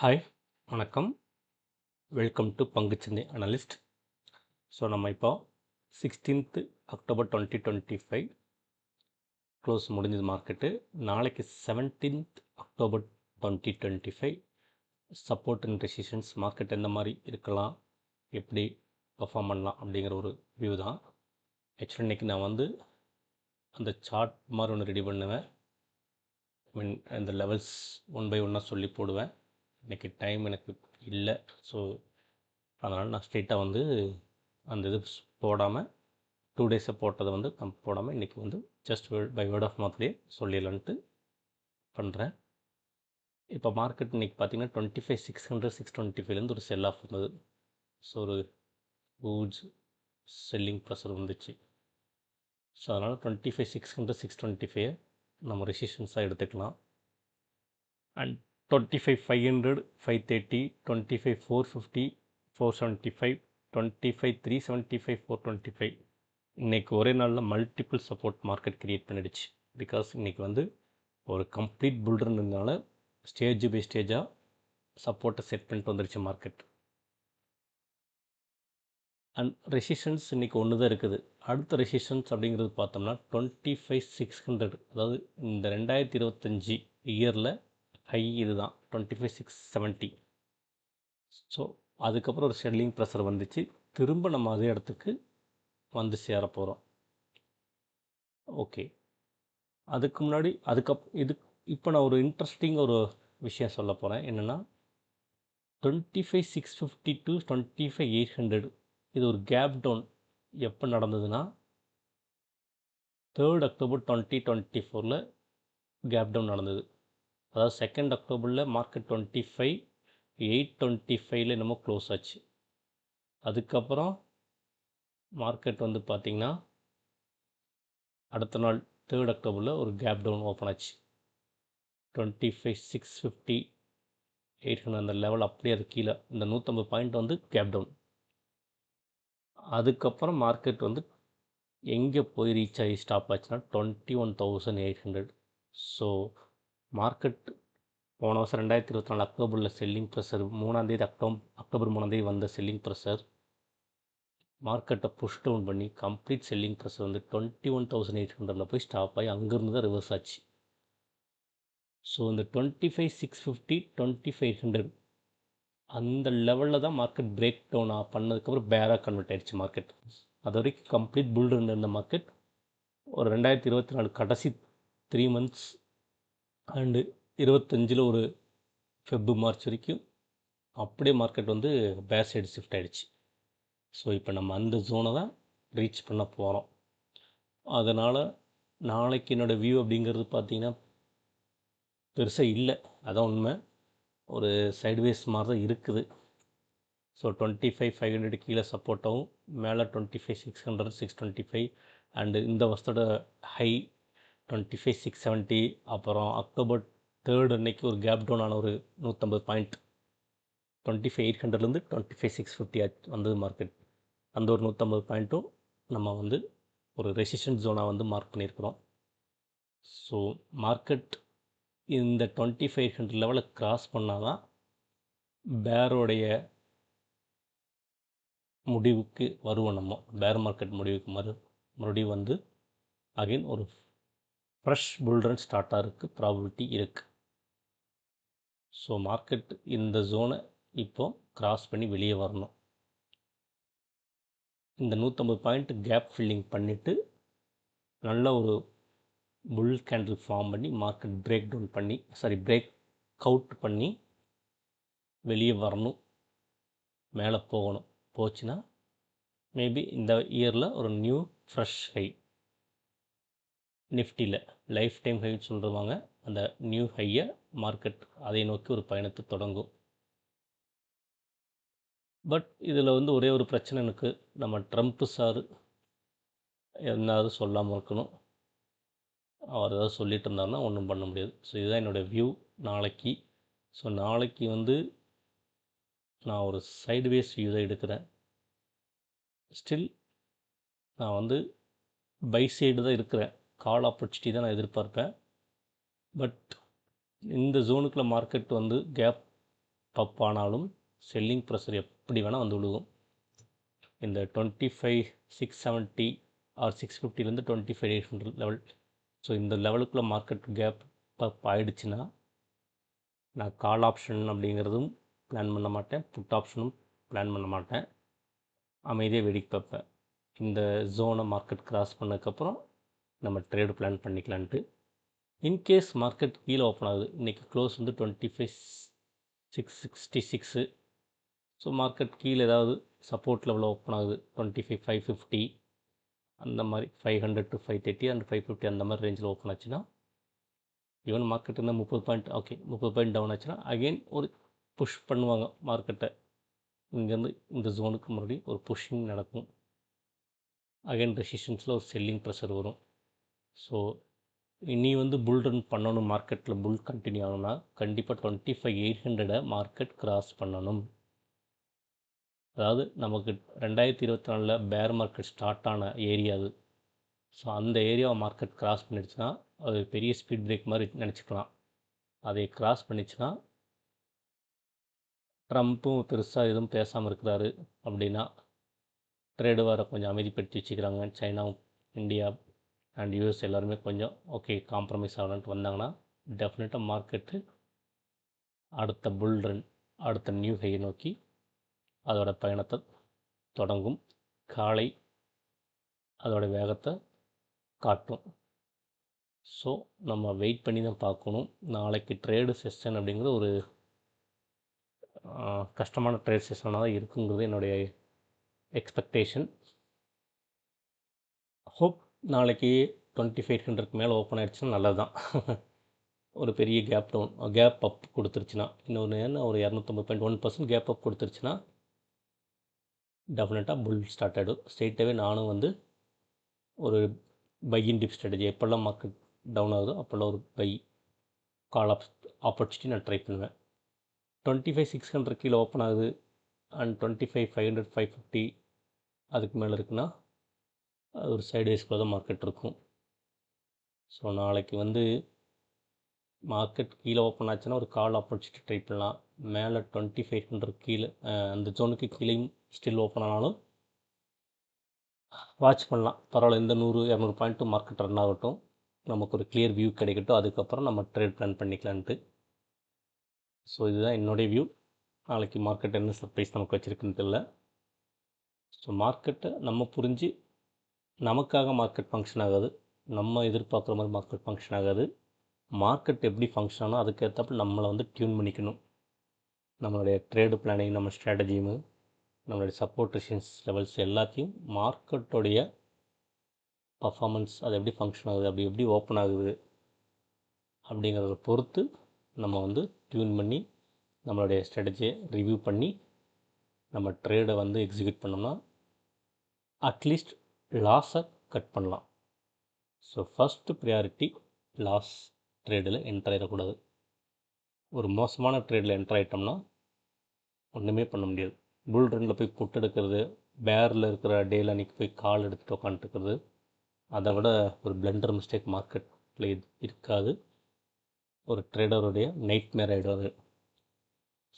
Hi வணக்கம். Welcome to பங்குச்சந்தை analyst so நம்ம இப்போ sixteenth October twenty twenty five close முடிஞ்சது மார்க்கெட்டு நாளைக்கு seventeenth October twenty twenty five support and resistance market எந்த மாதிரி இருக்கலாம் எப்படி பர்ஃபார்ம் பண்ணலாம் அப்படிங்கிற ஒரு வியூ தான். ஆக்சுவலி இன்றைக்கி நான் வந்து அந்த சார்ட் மாதிரி ஒன்று ரெடி பண்ணுவேன். ஐ மீன் அந்த லெவல்ஸ் ஒன் பை ஒன்னாக சொல்லி போடுவேன். இன்றைக்கி டைம் எனக்கு இல்லை. ஸோ அதனால் நான் ஸ்ட்ரெயிட்டாக வந்து அந்த இது போடாமல் டூ டேஸை போட்டதை வந்து கம் போடாமல் இன்றைக்கி வந்து ஜஸ்ட் பை வேர்ட் ஆஃப் மவுத்லேயே சொல்லிடலான்ட்டு பண்ணுறேன் இப்போ மார்க்கெட் இன்றைக்கி பார்த்தீங்கன்னா twenty five six hundred six twenty ஃபைவ்லேருந்து ஒரு செல் ஆஃப் வந்தது. ஸோ ஒரு ஹூஜ் செல்லிங் ப்ரெஷர் வந்துச்சு. ஸோ அதனால் twenty five six hundred six twenty five நம்ம ரெசிஷன்ஸாக எடுத்துக்கலாம். And twenty five five hundred five thirty twenty five four fifty four seventy five twenty five three seventy five four twenty five இன்றைக்கி ஒரே நாளில் multiple support market create பண்ணிடுச்சு. Because இன்றைக்கி வந்து ஒரு கம்ப்ளீட் புல்டுன்றதுனால ஸ்டேஜ் பை ஸ்டேஜாக சப்போர்ட்டை செட் பண்ணிட்டு வந்துருச்சு மார்க்கெட் அண்ட் ரெசிஷன்ஸ் இன்றைக்கி ஒன்று தான் இருக்குது. அடுத்த ரெசிஷன்ஸ் அப்படிங்கிறது பார்த்தோம்னா டுவெண்ட்டி ஃபைவ் சிக்ஸ் ஹண்ட்ரட் அதாவது இந்த ரெண்டாயிரத்தி இருபத்தஞ்சி இயரில் ஹை இது தான் twenty five six seventy so அதுக்கப்புறம் ஒரு செல்லிங் ப்ரெஷர் வந்துச்சு. திரும்ப நம்ம அதே இடத்துக்கு வந்து சேர போகிறோம் ஓகே அதுக்கு முன்னாடி அதுக்கப் இது இப்போ நான் ஒரு இன்ட்ரெஸ்டிங் ஒரு விஷயம் சொல்ல போகிறேன் என்னென்னா twenty five six fifty to twenty five eight hundred இது ஒரு கேப் டவுன் எப்போ நடந்ததுன்னா தேர்ட் அக்டோபர் டுவெண்ட்டி டுவெண்ட்டி ஃபோரில் கேப் டவுன் நடந்தது. அதாவது செகண்ட் அக்டோபரில் market twenty five eight twenty ஃபைவ்ல என்னமோ க்ளோஸ் ஆச்சு. அதுக்கப்புறம் மார்க்கெட் வந்து பார்த்திங்கன்னா அடுத்த நாள் தேர்ட் அக்டோபரில் ஒரு கேப் டவுன் ஓப்பன் ஆச்சு. Twenty five six fifty eight hundred அந்த லெவல் அப்படியே அது கீழே இந்த நூற்றம்பது பாயிண்ட் வந்து கேப் டவுன் அதுக்கப்புறம் மார்க்கெட் வந்து எங்கே போய் ரீச் ஆகி ஸ்டாப் ஆச்சுன்னா twenty one thousand eight hundred so market போன வருஷம் ரெண்டாயிரத்தி இருபத்தி நாலு அக்டோபரில் செல்லிங் ப்ரெஷர் மூணாந்தேதி அக்டோம் அக்டோபர் மூணாந்தேதி வந்த செல்லிங் ப்ரெஷர் மார்க்கெட்டை புஷ் டவுன் பண்ணி கம்ப்ளீட் செல்லிங் ப்ரெஷர் வந்து டுவெண்ட்டி ஒன் தௌசண்ட் எயிட் ஹண்ட்ரடில் போய் ஸ்டாப் ஆகி அங்கேருந்து தான் ரிவர்ஸ் ஆச்சு. ஸோ இந்த twenty five six fifty twenty five hundred அந்த லெவலில் தான் மார்க்கெட் பிரேக் டவுன் பண்ணதுக்கப்புறம் பேராக கன்வெர்ட் ஆயிடுச்சு மார்க்கெட் அது வரைக்கும் கம்ப்ளீட் புல் இருந்த மார்க்கெட் ஒரு ரெண்டாயிரத்தி இருபத்தி நாலு கடைசி த்ரீ மந்த்ஸ் அண்டு இருபத்தஞ்சில் ஒரு ஃபெப்பு மார்ச் வரைக்கும் அப்படியே மார்க்கெட் வந்து பேக் சைடு ஷிஃப்ட் ஆகிடுச்சு ஸோ இப்போ நம்ம அந்த ஜோனை தான் ரீச் பண்ண போகிறோம் அதனால் நாளைக்கு என்னோடய வியூ அப்படிங்கிறது பார்த்திங்கன்னா பெருசாக இல்லை. அதான் உண்மை. ஒரு சைட்வேஸ் மாதிரி தான் இருக்குது. So twenty five five hundred கீழே சப்போர்ட்டாகவும் மேலே twenty five six hundred six twenty five and இந்த வருஷத்தோட high twenty five six seventy அப்புறம் அக்டோபர் தேர்ட் அன்னைக்கு ஒரு கேப் டவுன் ஆன ஒரு நூற்றம்பது பாயிண்ட் டுவெண்ட்டி ஃபைவ் எயிட் ஹண்ட்ரட்லேருந்து டுவெண்ட்டி ஃபைவ் சிக்ஸ் ஃபிஃப்டி வந்தது மார்க்கெட் அந்த ஒரு நூற்றம்பது பாயிண்ட்டும் நம்ம வந்து ஒரு ரெசிஷன் ஜோனாக வந்து மார்க் பண்ணியிருக்கிறோம். ஸோ மார்க்கெட் இந்த டுவெண்ட்டி ஃபைவ் ஹண்ட்ரட் லெவலை க்ராஸ் பண்ணால் தான் பேரோடைய முடிவுக்கு வருவோம் நம்ம. பேர் மார்க்கெட் முடிவுக்கு மறு மறுபடியும் வந்து அகைன் ஒரு ஃப்ரெஷ் புல்ரன் ஸ்டார்ட் ஆகிறதுக்கு ப்ராபிலிட்டி இருக்குது ஸோ மார்க்கெட் இந்த ஜோனை இப்போ க்ராஸ் பண்ணி வெளியே வரணும். இந்த நூற்றம்பது பாயிண்ட் கேப் ஃபில்லிங் பண்ணிவிட்டு நல்ல ஒரு புல் கேண்டில் ஃபார்ம் பண்ணி மார்க்கெட் பிரேக் டவுன் பண்ணி சாரி பிரேக் அவுட் பண்ணி வெளியே வரணும். மேலே போகணும். போச்சுன்னா மேபி இந்த இயரில் ஒரு நியூ ஃப்ரெஷ் ஹை நிஃப்டியில் லைஃப் டைம் ஹைன்னு சொல்லுவாங்க அந்த நியூ ஹையை மார்க்கெட் அதை நோக்கி ஒரு பயணத்தை தொடங்கும். பட் இதில் வந்து ஒரே ஒரு பிரச்சனை எனக்கு நம்ம ட்ரம்ப்பு சார் என்னாவது சொல்லாமல் இருக்கணும். அவர் ஏதாவது சொல்லிட்டு இருந்தாருன்னா ஒன்றும் பண்ண முடியாது. ஸோ இதுதான் என்னோடய வியூ நாளைக்கு. ஸோ நாளைக்கு வந்து நான் ஒரு சைடுவேஸ் வியூ தான் எடுக்கிறேன். ஸ்டில் நான் வந்து பை சைடு தான் இருக்கிறேன். கால் ஆப்பர்ச்சுனிட்டி தான் நான் எதிர்பார்ப்பேன். பட் இந்த ஜோனுக்குள்ள மார்க்கெட் வந்து கேப் பப் ஆனாலும் செல்லிங் ப்ரெஷர் எப்படி வேணால் வந்து விழுகும். இந்த twenty five six seventy or six ஃபிஃப்டிலேருந்து twenty five eight hundred level so இந்த லெவலுக்குள்ளே மார்க்கெட் கேப் பப் ஆகிடுச்சின்னா நான் கால் ஆப்ஷன் அப்படிங்கிறதும் பிளான் பண்ண மாட்டேன். புட் ஆப்ஷனும் பிளான் பண்ண மாட்டேன். அமைதியாக வேடிக்கை பார்ப்பேன். இந்த ஜோனை மார்க்கெட் கிராஸ் பண்ணதுக்கப்புறம் நம்ம ட்ரேடு பிளான் பண்ணிக்கலான்ட்டு. இன்கேஸ் மார்க்கெட் கீழே ஓப்பன் ஆகுது இன்றைக்கி க்ளோஸ் வந்து twenty five six sixty six so market கீழே ஏதாவது சப்போர்ட் லெவலில் ஓப்பன் ஆகுது டுவெண்ட்டி ஃபைவ் ஃபைவ் ஃபிஃப்டி அந்த மாதிரி five hundred to five thirty and five fifty அந்த மாதிரி ரேஞ்சில் ஓப்பன் ஆச்சுன்னா ஈவன் மார்க்கெட் இருந்தால் முப்பது பாயிண்ட் ஓகே முப்பது பாயிண்ட் டவுன் ஆச்சுன்னா அகெயின் ஒரு புஷ் பண்ணுவாங்க மார்க்கெட்டை இங்கேருந்து இந்த ஜோனுக்கு முன்னாடி ஒரு புஷ்ஷிங் நடக்கும். அகைன் ரெசிஸ்டன்ஸில் ஒரு செல்லிங் ப்ரெஷர் வரும். ஸோ இனி வந்து புல் ரன் பண்ணணும் மார்க்கெட்டில் புல் கண்டினியூ ஆகணும்னா கண்டிப்பாக டுவெண்ட்டி ஃபைவ் எயிட் ஹண்ட்ரடை மார்க்கெட் கிராஸ் பண்ணணும். அதாவது நமக்கு ரெண்டாயிரத்தி இருபத்தி நாலில் பேர் மார்க்கெட் ஸ்டார்ட் ஆன ஏரியா அது. ஸோ அந்த ஏரியாவை மார்க்கெட் கிராஸ் பண்ணிடுச்சுன்னா அது பெரிய ஸ்பீட் பிரேக் மாதிரி நினச்சிக்கலாம். அதை கிராஸ் பண்ணிச்சுன்னா ட்ரம்ப்பும் பெருசாக எதுவும் பேசாமல் இருக்கிறாரு அப்படின்னா ட்ரேடு வர கொஞ்சம் அமைதிப்படுத்தி வச்சுக்கிறாங்க. சைனாவும் இந்தியா அண்ட் யூஎஸ் எல்லாருமே கொஞ்சம் ஓகே காம்ப்ரமைஸ் ஆகலான்ட்டு வந்தாங்கன்னா டெஃபினட்டாக மார்க்கெட்டு அடுத்த புல் ரன் அடுத்த நியூ ஹையை நோக்கி அதோட பயணத்தை தொடங்கும். காலை அதோட வேகத்தை காட்டும். ஸோ நம்ம வெயிட் பண்ணி தான் பார்க்கணும். நாளைக்கு ட்ரேடு செஷன் அப்படிங்கிறது ஒரு கஷ்டமான ட்ரேட் செஷனாக தான் இருக்குங்கிறது என்னுடைய எக்ஸ்பெக்டேஷன் ஹோப் நாளைக்கு டுவெண்ட்டி ஃபைவ் ஹண்ட்ரட்க்கு மேலே ஓப்பன் ஆகிடுச்சுன்னா நல்லது தான் ஒரு பெரிய கேப் டவுன் கேப் அப் கொடுத்துருச்சுன்னா இன்னொன்று என்ன ஒரு இரநூத்தம்பது point one percent gap up கொடுத்துருச்சுன்னா டெஃபினட்டாக புல் ஸ்டார்ட் ஆகிடும் ஸ்ட்ரெயிட்டாகவே நானும் வந்து ஒரு பையின் டிப் ஸ்ட்ராட்டஜி எப்போல்லாம் மார்க்கெட் டவுன் ஆகுதோ அப்போல்லாம் ஒரு பை கால் ஆப் ஆப்பர்ச்சுனிட்டி நான் ட்ரை பண்ணுவேன். டுவெண்ட்டி ஃபைவ் சிக்ஸ் ஹண்ட்ரட் கீழே ஓப்பன் ஆகுது. And twenty five five hundred five fifty அதுக்கு மேலே இருக்குன்னா ஒரு சைடுவேஸ்க்குள்ள தான் மார்க்கெட் இருக்கும். ஸோ நாளைக்கு வந்து மார்க்கெட் கீழே ஓப்பன் ஆச்சுன்னா ஒரு கால் ஆப்பர்ச்சுனிட்டி ட்ரை பண்ணலாம் மேலே டுவெண்ட்டி ஃபைவ் ஹண்ட்ரட் கீழே அந்த ஜோனுக்கு கீழேயும் ஸ்டில் ஓப்பன் ஆனாலும் வாட்ச் பண்ணலாம். பரவாயில்ல இந்த நூறு இரநூறு பாயிண்ட்டு மார்க்கெட் ரன் ஆகட்டும். நமக்கு ஒரு கிளியர் வியூ கிடைக்கட்டும். அதுக்கப்புறம் நம்ம ட்ரேட் பிளான் பண்ணிக்கலான்ட்டு. ஸோ இதுதான் என்னுடைய வியூ நாளைக்கு மார்க்கெட் என்ன சர்ப்ரைஸ் நமக்கு வச்சுருக்குன்னு தெரியல ஸோ மார்க்கெட்டை நம்ம புரிஞ்சு நமக்காக மார்க்கெட் ஃபங்க்ஷன் ஆகாது. நம்ம எதிர்பார்க்குற மாதிரி மார்க்கெட் ஃபங்க்ஷன் ஆகாது. மார்க்கெட் எப்படி ஃபங்க்ஷன் ஆனோ அதுக்கேற்றப்ப நம்மளை வந்து டியூன் பண்ணிக்கணும். நம்மளுடைய ட்ரேடு பிளானிங் நம்ம ஸ்ட்ராட்டஜியும் நம்மளுடைய சப்போர்ட் லெவல்ஸ் எல்லாத்தையும் மார்க்கெட்டோடைய பர்ஃபாமன்ஸ் அது எப்படி ஃபங்க்ஷன் ஆகுது அப்படி எப்படி ஓப்பன் ஆகுது அப்படிங்கிறத பொறுத்து நம்ம வந்து டியூன் பண்ணி நம்மளுடைய ஸ்ட்ராட்டஜியை ரிவ்யூ பண்ணி நம்ம ட்ரேடை வந்து எக்ஸிக்யூட் பண்ணோம்னா அட்லீஸ்ட் லாஸை கட் பண்ணலாம். ஸோ ஃபஸ்ட்டு ப்ரியாரிட்டி லாஸ் ட்ரேடில் என்டர் ஆகிடக்கூடாது ஒரு மோசமான ட்ரேடில் என்டர் ஆகிட்டோம்னா ஒன்றுமே பண்ண முடியாது. புல் ரன்னில் போய் புட் எடுக்கிறது பேரில் இருக்கிற டேல அன்றைக்கி போய் கால் எடுத்துகிட்டு உட்காந்துட்டுருக்கிறது அதை விட ஒரு பிளண்டர் மிஸ்டேக் மார்க்கெட்டில் இருக்காது. ஒரு ட்ரேடருடைய நைட் மேர் ஆகிடும் அது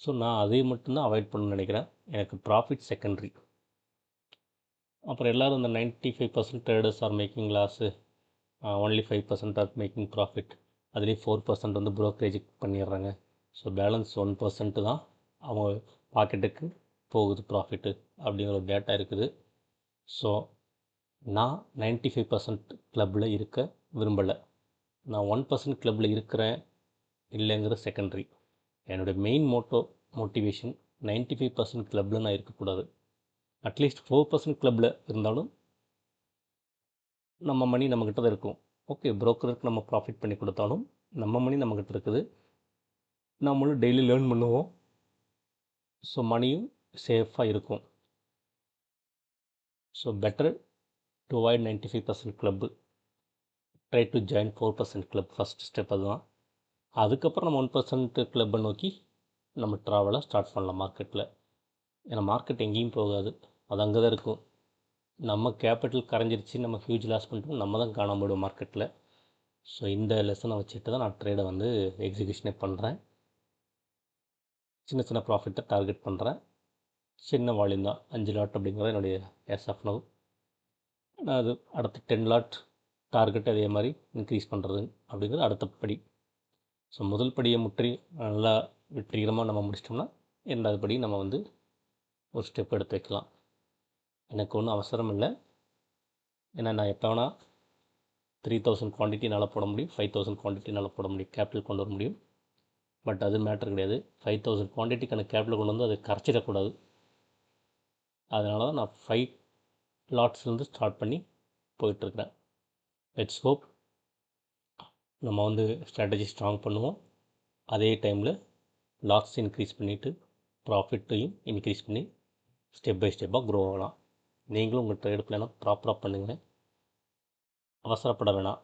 ஸோ நான் அதை மட்டும்தான் அவாய்ட் பண்ணணும்னு நினைக்கிறேன். எனக்கு ப்ராஃபிட் செகண்டரி அப்புறம் எல்லோரும் இந்த ninety five percent traders are making loss only five percent are making profit அதுலேயும் ஃபோர் பர்சன்ட் வந்து ப்ரோக்கரேஜ் பண்ணிடுறாங்க. ஸோ பேலன்ஸ் ஒன் பர்சன்ட்டு தான் அவங்க பாக்கெட்டுக்கு போகுது ப்ராஃபிட்டு அப்படிங்கிற ஒரு டேட்டா இருக்குது. ஸோ நான் நைன்ட்டி ஃபைவ் பர்சன்ட் கிளப்பில் இருக்க விரும்பலை. நான் ஒன் பர்சன்ட் கிளப்பில் இருக்கிறேன் இல்லைங்கிற செகண்டரி என்னுடைய main motto motivation ninety five percent கிளப்பில் நான் இருக்கக்கூடாது. அட்லீஸ்ட் ஃபோர் பர்சன்ட் கிளப்பில் இருந்தாலும் நம்ம மணி நம்மக்கிட்ட தான் இருக்கும். ஓகே ப்ரோக்கருக்கு நம்ம ப்ராஃபிட் பண்ணி கொடுத்தாலும் நம்ம மணி நம்மக்கிட்ட இருக்குது. நம்மளும் டெய்லி லேர்ன் பண்ணுவோம். ஸோ மணியும் சேஃபாக இருக்கும். So better to avoid ninety five percent club try to join four percent club first step அதுதான். அதுக்கப்புறம் நம்ம ஒன் பர்சன்ட் கிளப்பை நோக்கி நம்ம ட்ராவலை ஸ்டார்ட் பண்ணலாம் மார்க்கெட்டில் ஏன்னா மார்க்கெட் எங்கேயும் போகாது. அது அங்கே தான் இருக்கும். நம்ம கேபிட்டல் கரைஞ்சிருச்சு நம்ம ஹியூஜ் லாஸ் பண்ணிட்டோம் நம்ம தான் காணாம முடியும் மார்க்கெட்டில் ஸோ இந்த லெசனை வச்சுட்டு தான் நான் ட்ரேடை வந்து எக்ஸிக்யூஷனே பண்ணுறேன் சின்ன சின்ன ப்ராஃபிட்டை டார்கெட் பண்ணுறேன் சின்ன வால்யூம் தான். அஞ்சு லாட் அப்படிங்கிறது என்னுடைய எஸ் ஆஃப் நவ் நான் அது அடுத்த டென் லாட் டார்கெட் அதே மாதிரி இன்க்ரீஸ் பண்ணுறது அப்படிங்கிறது அடுத்த படி. ஸோ முதல் படியை முற்றி நல்லா வெற்றிகரமாக நம்ம முடிச்சிட்டோம்னா இரண்டாவது படி நம்ம வந்து ஒரு ஸ்டெப் எடுத்து வைக்கலாம் எனக்கு ஒன்றும் அவசரம் இல்லை. ஏன்னா நான் எப்போ வேணால் த்ரீ தௌசண்ட் குவான்டிட்டினால் போட முடியும் ஃபைவ் தௌசண்ட் குவான்டிட்டினால் போட முடியும் கேபிட்டல் கொண்டு வர முடியும். பட் அது மேட்ரு கிடையாது. ஃபைவ் தௌசண்ட் குவான்டிட்டிக்கான கேபிட்டல் கொண்டு வந்து அதை கரைச்சிடக்கூடாது. அதனால தான் நான் ஃபைவ் லாட்ஸ்லேருந்து ஸ்டார்ட் பண்ணி போயிட்டுருக்கிறேன் லெட்ஸ் ஹோப் நம்ம வந்து ஸ்ட்ராட்டஜி ஸ்ட்ராங் பண்ணுவோம். அதே டைமில் லாட்ஸ் இன்க்ரீஸ் பண்ணிவிட்டு ப்ராஃபிட்டையும் இன்க்ரீஸ் பண்ணி ஸ்டெப் பை ஸ்டெப்பாக க்ரோ ஆகலாம். நீங்களும் உங்கள் ட்ரேட் பிளானை ப்ராப்பராக பண்ணுங்கள் அவசரப்பட வேணாம்.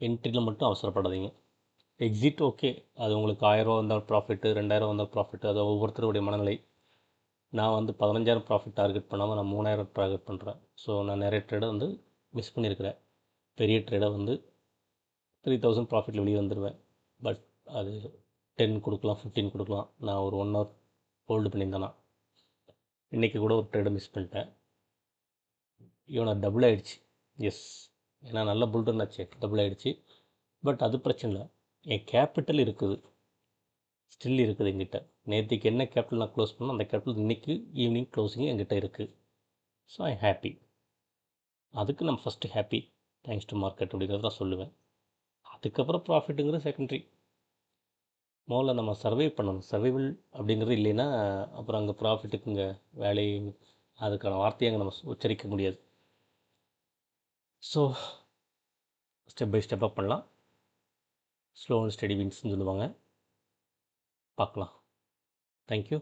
என்ட்ரியில் மட்டும் அவசரப்படாதீங்க. எக்ஸிட் ஓகே அது உங்களுக்கு ஆயிரரூவா வந்தால் ப்ராஃபிட்டு ரெண்டாயிரம் வந்தால் ப்ராஃபிட்டு அது ஒவ்வொருத்தருடைய மனநிலை. நான் வந்து பதினஞ்சாயிரம் ப்ராஃபிட் டார்கெட் பண்ணாமல் நான் மூணாயிரம் டார்கெட் பண்ணுறேன் ஸோ நான் நிறைய ட்ரேடை வந்து மிஸ் பண்ணியிருக்கிறேன் பெரிய ட்ரேடை வந்து த்ரீ தௌசண்ட் ப்ராஃபிட்டில் வெளியே வந்துடுவேன் பட் அது டென் கொடுக்கலாம் ஃபிஃப்டீன் கொடுக்கலாம். நான் ஒரு ஒன் ஹவர் ஹோல்டு பண்ணியிருந்தேன்னா இன்றைக்கி கூட ஒரு ட்ரேடை மிஸ் பண்ணிட்டேன். இவனை டபுள் ஆகிடுச்சு எஸ் ஏன்னா நல்ல புல்டன் ஆச்சு டபுள் ஆகிடுச்சு பட் அது பிரச்சனை இல்லை. என் கேபிட்டல் இருக்குது. ஸ்டில் இருக்குது எங்கிட்ட நேற்றுக்கு என்ன கேபிட்டல் நான் க்ளோஸ் பண்ணோம் அந்த கேபிட்டல் இன்றைக்கி ஈவினிங் க்ளோஸிங் எங்கிட்ட இருக்குது ஸோ ஐ ஹாப்பி அதுக்கு நம்ம first happy thanks to market அப்படிங்கிறத தான் சொல்லுவேன். அதுக்கப்புறம் ப்ராஃபிட்டுங்கிறது செகண்டரி முதல்ல நம்ம சர்வை பண்ணணும். சர்வைவல் அப்படிங்கிறது இல்லைன்னா அப்புறம் அங்கே ப்ராஃபிட்டுக்குங்க வேலை அதுக்கான வார்த்தையை அங்கே நம்ம உச்சரிக்க முடியாது. ஸோ ஸ்டெப் பை ஸ்டெப்பாக பண்ணலாம். ஸ்லோ அண்ட் ஸ்டடி வின்ஸ்னு சொல்லுவாங்க. பார்க்கலாம். தேங்க்யூ